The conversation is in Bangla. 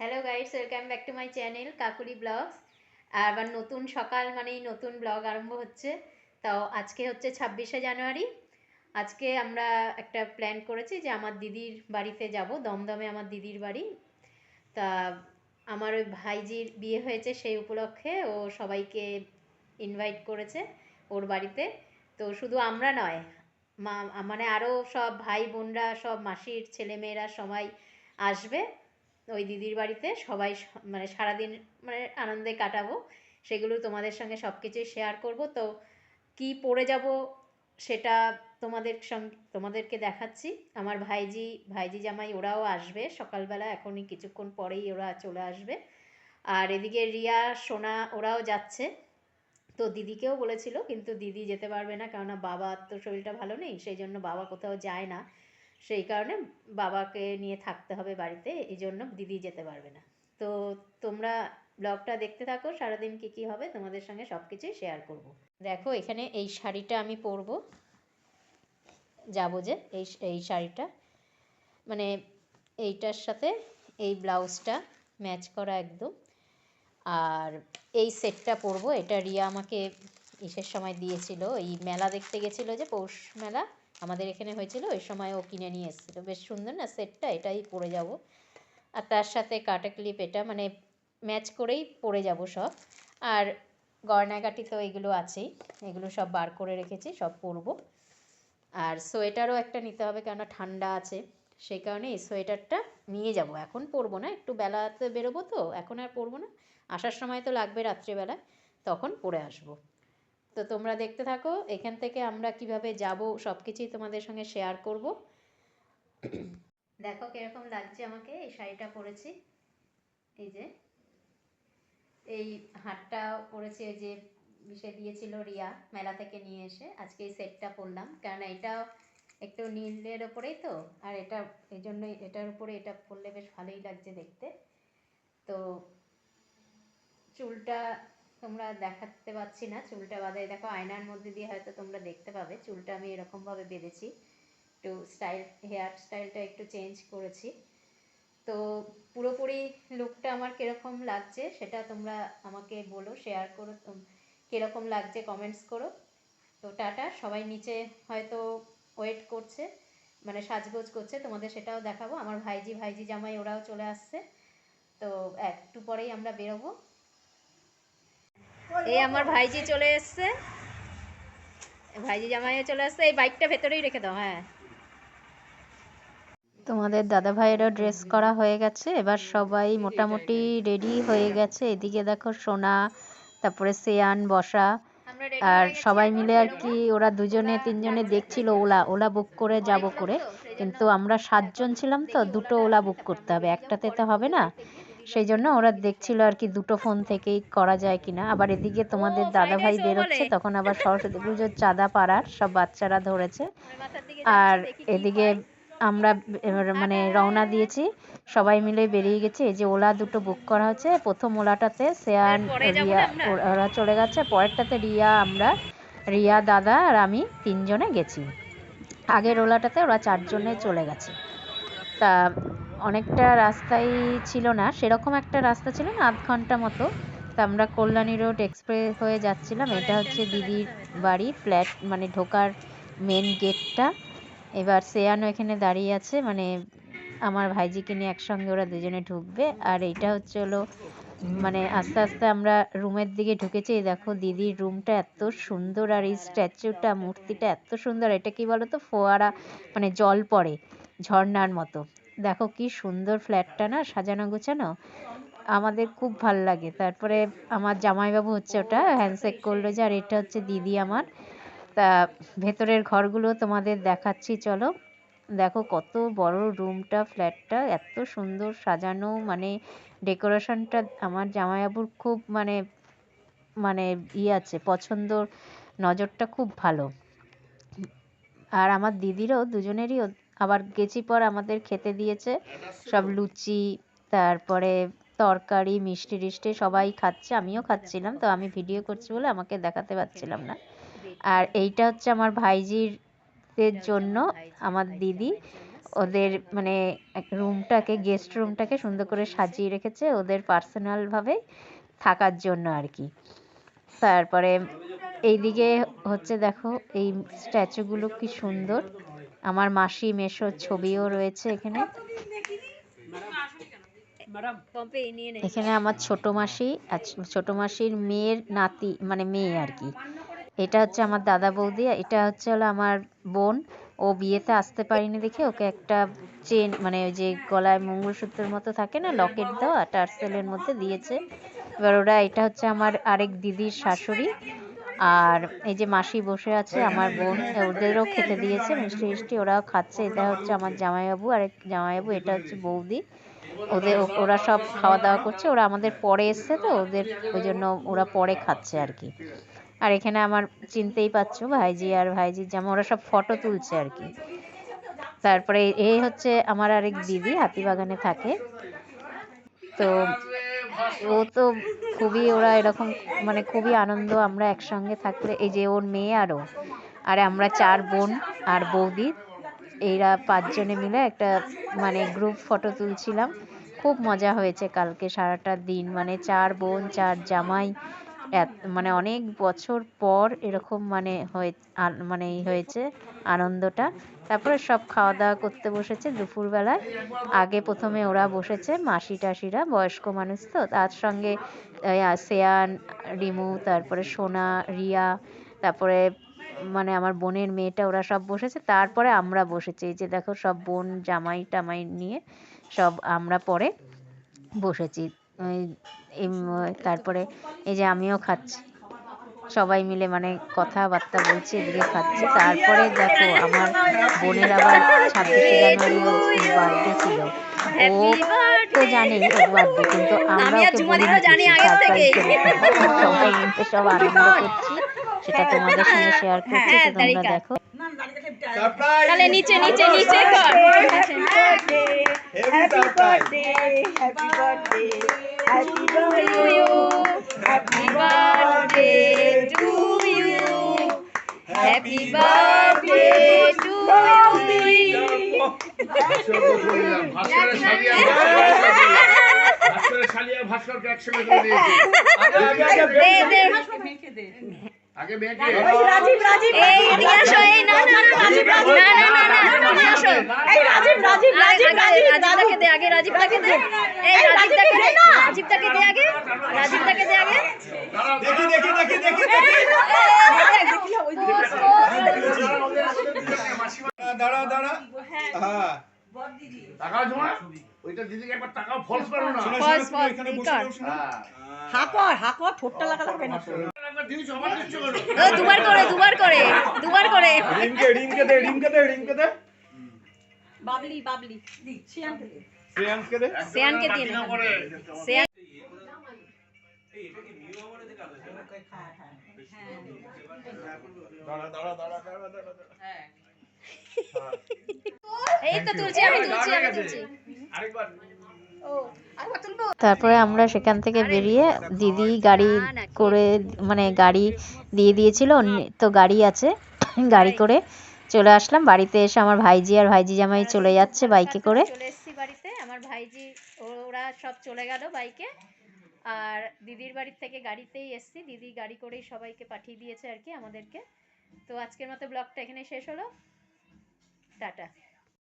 Hello guys welcome back to my channel Kakuli blogs আবার নতুন সকাল মানেই নতুন ব্লগ আরম্ভ হচ্ছে। তাও আজকে হচ্ছে ছাব্বিশে জানুয়ারি। আজকে আমরা একটা প্ল্যান করেছি যে আমার দিদির বাড়িতে যাব, দমদমে আমার দিদির বাড়ি। তা আমার ওই ভাইজির বিয়ে হয়েছে সেই উপলক্ষে ও সবাইকে ইনভাইট করেছে ওর বাড়িতে। তো শুধু আমরা নয়, মা মানে আরও সব ভাই বোনরা, সব মাসির ছেলেমেয়েরা সবাই আসবে। ওই দিদির বাড়িতে সবাই মানে সারাদিন মানে আনন্দে কাটাবো। সেগুলো তোমাদের সঙ্গে সব কিছুই শেয়ার করব। তো কি পরে যাব সেটা তোমাদের সঙ্গে তোমাদেরকে দেখাচ্ছি। আমার ভাইজি ভাইজি জামাই ওরাও আসবে সকালবেলা। এখনই কিছুক্ষণ পরেই ওরা চলে আসবে। আর এদিকে রিয়া, সোনা ওরাও যাচ্ছে। তো দিদিকেও বলেছিল, কিন্তু দিদি যেতে পারবে না, কেননা বাবার তো শরীরটা ভালো নেই, সেই জন্য বাবা কোথাও যায় না। সেই কারণে বাবাকে নিয়ে থাকতে হবে বাড়িতে এই জন্য দিদি যেতে পারবে না। তো তোমরা ব্লগটা দেখতে থাকো, সারাদিন কী কী হবে, তোমাদের সঙ্গে সব কিছুই শেয়ার করব। দেখো, এখানে এই শাড়িটা আমি পরবো। যাব যে এই এই শাড়িটা। মানে এইটার সাথে এই ব্লাউজটা ম্যাচ করা একদম। আর এই সেটটা পরবো, এটা রিয়া আমাকে ইসের সময় দিয়েছিল? এই মেলা দেখতে গেছিল যে পৌষ মেলা আমাদের এখানে হয়েছিল, ওই সময় ও কিনে নিয়ে এসেছিল। বেশ সুন্দর না সেটটা? এটাই পরে যাব। আর তার সাথে কাটা ক্লিপ এটা মানে ম্যাচ করেই পরে যাব সব। আর গয়নাগাটি তো এগুলো আছেই, এগুলো সব বার করে রেখেছি, সব পরবো। আর সোয়েটারও একটা নিতে হবে, কেননা ঠান্ডা আছে। সেই কারণে এই সোয়েটারটা নিয়ে যাব। এখন পরবো না, একটু বেলাতে বেরোবো তো, এখন আর পরবো না। আসার সময় তো লাগবে রাত্রিবেলা তখন পরে আসব। তো তোমরা দেখতে থাকো, এখান থেকে আমরা কীভাবে যাব সব কিছুই তোমাদের সঙ্গে শেয়ার করব। দেখো কীরকম লাগছে আমাকে, এই শাড়িটা পরেছি। এই যে, এই হারটা পরেছি ওই যে সে দিয়েছিল রিয়া, মেলা থেকে নিয়ে এসে, আজকে এই সেটটা পরলাম। কারণ এটাও একটু নীলের ওপরেই তো, আর এটা, এই জন্যই এটার উপরে এটা পরলে বেশ ভালোই লাগছে দেখতে। তো চুলটা তোমরা দেখাতে পাচ্ছি না চুলটা বাঁধে দেখো, আয়নার মধ্যে দিয়ে হয়তো তোমরা দেখতে পাবে। চুলটা আমি এরকমভাবে বেঁধেছি। একটু স্টাইল, হেয়ার স্টাইলটা একটু চেঞ্জ করেছি। তো পুরোপুরি লুকটা আমার কীরকম লাগছে সেটা তোমরা আমাকে বলো শেয়ার করো। কীরকম লাগছে কমেন্টস করো। তো টাটা, সবাই নিচে হয়তো ওয়েট করছে মানে সাজগোজ করছে, তোমাদের সেটাও দেখাবো। আমার ভাইজি ভাইজি জামাই ওরাও চলে আসছে। তো একটু পরেই আমরা বেরোবো। এই আমার ভাইজি চলে এসছে। ভাইজি জামাইও চলে আসছে এই বাইকটা ভেতরেই রেখে দাও হ্যাঁ। তোমাদের দাদা ভাইয়েরও ড্রেস করা হয়ে গেছে। এবার সবাই মোটামুটি রেডি হয়ে গেছে। এদিকে দেখো সোনা তারপরে সেয়ান বসা। আর সবাই মিলে আর কি ওরা দুজনে তিনজনে দেখছিল ওলা ওলা বুক করে যাব করে। কিন্তু আমরা সাতজন ছিলাম তো দুটো ওলা বুক করতে হবে। একটাতে তো হবে না। সেই জন্য ওরা দেখছিল আর কি দুটো ফোন থেকেই করা যায় কিনা। আবার এদিকে তোমাদের দাদা ভাই বেরোচ্ছে তখন আবার সরস্বতী পুজোর চাঁদা পাড়ার সব বাচ্চারা ধরেছে। আর এদিকে আমরা মানে রওনা দিয়েছি সবাই মিলে বেরিয়ে গেছি। এই যে ওলা দুটো বুক করা হচ্ছে প্রথম ওলাটাতে সেয়ান রিয়া ওরা- ওরা চলে গেছে। পরেরটাতে রিয়া আমরা রিয়া দাদা আর আমি তিনজনে গেছি। আগের ওলাটাতে ওরা চারজনে চলে গেছে। তা অনেকটা রাস্তাই ছিল না, সেরকম একটা রাস্তা ছিল না, আধ ঘণ্টা মতো। তা আমরা কল্যাণী রোড এক্সপ্রেস হয়ে যাচ্ছিলাম, এটা হচ্ছে দিদির বাড়ি, ফ্ল্যাট মানে ঢোকার মেন গেটটা। এবার সেয়ানও এখানে দাঁড়িয়ে আছে মানে আমার ভাইজিকে নিয়ে একসঙ্গে ওরা দুজনে ঢুকবে। আর এটা হচ্ছে হলো মানে আস্তে আস্তে আমরা রুমের দিকে ঢুকেছি দেখো দিদির রুমটা এত সুন্দর, আর এই স্ট্যাচুটা, মূর্তিটা এত সুন্দর, এটা কি বলো তো ফোয়ারা মানে জল পড়ে, ঝর্ণার মতো। দেখো কি সুন্দর ফ্ল্যাটটা না, সাজানো গোছানো। আমাদের খুব ভালো লাগে। তারপরে আমার জামাইবাবু হচ্ছে ওটা হ্যান্ডশেক করল যে, আর এটা হচ্ছে দিদি আমার। তা ভেতরের ঘরগুলো তোমাদের দেখাচ্ছি, চলো। দেখো কত বড় রুমটা, ফ্ল্যাটটা, এত সুন্দর সাজানো। মানে ডেকোরেশনটা আমার জামাইবাবুর খুব মানে মানে ই আছে, পছন্দ, নজরটা খুব ভালো। আর আমার দিদিরও, দুজনেরই আবার গেছি পর আমাদের খেতে দিয়েছে সব লুচি, তারপরে তরকারি, মিষ্টি টিষ্টি সবাই খাচ্ছে, আমিও খাচ্ছিলাম, তো আমি ভিডিও করছি বলে আমাকে দেখাতে পারছিলাম না। আর এইটা হচ্ছে আমার ভাইজির জন্য, আমার দিদি। ওদের মানে রুমটাকে গেস্ট রুমটাকে সুন্দর করে সাজিয়ে রেখেছে ওদের পার্সোনাল ভাবে থাকার জন্য আর কি। তারপরে এইদিকে হচ্ছে দেখো এই স্ট্যাচুগুলো কি সুন্দর। আমার মাসি মেশোর ছবিও রয়েছে এখানে। এখানে আমার ছোট মাসি আর ছোট মাসির মেয়ের নাতি মানে মেয়ে আর কি। এটা হচ্ছে আমার দাদা বৌদি এটা হচ্ছে হলো আমার বোন। ও বিয়েতে আসতে পারিনি দেখে ওকে একটা চেন মানে ওই যে গলায় মঙ্গলসূত্রের মতো থাকে না লকেট দেওয়া টার্সেলের মধ্যে দিয়েছে। এবার ওরা এটা হচ্ছে আমার আরেক দিদির শাশুড়ি। আর এই যে মাসি বসে আছে, আমার বোন ওদেরও খেতে দিয়েছে, মিষ্টি মিষ্টি ওরাও খাচ্ছে, এটা হচ্ছে আমার জামাইবাবু, আর জামাইবাবু, এটা হচ্ছে বৌদি। ওদের, ওরা সব খাওয়া দাওয়া করছে, ওরা আমাদের পরে এসছে তো, ওদের, ওই জন্য ওরা পরে খাচ্ছে আর কি। আর এখানে আমার চিনতেই পারছ, ভাইজি আর ভাইজি জামা, ওরা সব ফটো তুলছে আর কি। তারপরে এই হচ্ছে আমার আরেক দিদি, হাতিবাগানে থাকে। তো ও তো খুবই, ওরা এরকম মানে খুবই আনন্দ, আমরা একসঙ্গে থাকলে, এই যে ওর মেয়ে আরও আর আমরা চার বোন আর বৌদি, এরা পাঁচজনে মিলে একটা মানে গ্রুপ ফটো তুলছিলাম। খুব মজা হয়েছে কালকে সারাটা দিন মানে চার বোন, চার জামাই মানে অনেক বছর পর এরকম মানে হয়ে মানে হয়েছে আনন্দটা। তারপরে সব খাওয়া দাওয়া করতে বসেছে দুপুরবেলায়। আগে প্রথমে ওরা বসেছে মাসি টাসিরা বয়স্ক মানুষ তো। তার সঙ্গে সেয়ান রিমু, তারপরে সোনা, রিয়া, তারপরে মানে আমার বোনের মেয়েটা, ওরা সব বসেছে। তারপরে আমরা বসেছি। এই যে দেখো সব বোন জামাই টামাই নিয়ে সব আমরা পরে বসেছি। তারপরে এই যে আমিও খাচ্ছি। সবাই মিলে মানে কথাবার্তা বলছি এদিকে খাচ্ছি। তারপরে দেখো আমার বোনের আবার ছাব্বিশে জানুয়ারি বার্থডে ছিল। ও তো জানেই ওর বার্থডে কিন্তু আমরা ওকে মিলে সব আনন্দ করছি সেটা তোমাদের সঙ্গে শেয়ার করছি হ্যাঁ, তোমরা দেখো। তাহলে নিচে নিচে নিচে কর Happy birthday, happy birthday, happy birthday, Happy birthday to you. Happy birthday to you. ভাস্করের Shalia ভাস্করের Shalia ভাস্করকে একসঙ্গে করে দিয়েছি দে দে আগে মেয়েকে রাজীব রাজীব এই এদিকে আসো এই না না না না না না না এদিকে আসো এই রাজীব রাজীব আগে রাজীব রাজীব রাজীবটাকে দে আগে রাজীবটাকে দে এই রাজীবটাকে দে রাজীবটাকে দে আগে রাজীবটাকে দে আগে দেখি দেখি দেখি দেখি দাঁড়া দাঁড়া হ্যাঁ টাকা জমা? ওইটা দিদিকে একবার ফলস না। হ্যাঁ। ঠোঁটটা লাগা লাগবে না দুবার করে দুবার করে দুবার করে। রিমকে রিমকে দে রিমকে দে রিমকে দে। বাবলি বাবলি শিয়ানকে দে। শ্রেয়াংসকে দে। শ্রেয়ানকে দিয়ে না শ্রেয়ান দাঁড়া দাঁড়া দাঁড়া দাঁড়া দাঁড়া। দাঁড়া। এই তো তুলছি আমি তুলছি আমি তুলছি। আরেকবার। তারপরে আমরা সেখান থেকে বেরিয়ে দিদি গাড়ি করে মানে গাড়ি দিয়ে দিয়েছিল তো গাড়ি আছে গাড়ি করে চলে আসলাম। বাড়িতে এসে আমার ভাইজি আর ভাইজি জামাই চলে যাচ্ছে বাইকে করে। চলে এসেছি বাড়িতে আমার ভাইজি ওরা সব চলে গেল বাইকে। আর দিদির বাড়ির থেকে গাড়িতেই এসেছি দিদি গাড়ি করেই সবাইকে পাঠিয়ে দিয়েছে আর কি আমাদেরকে। তো আজকের মতো ব্লগটা এখানে শেষ হলো। টাটা।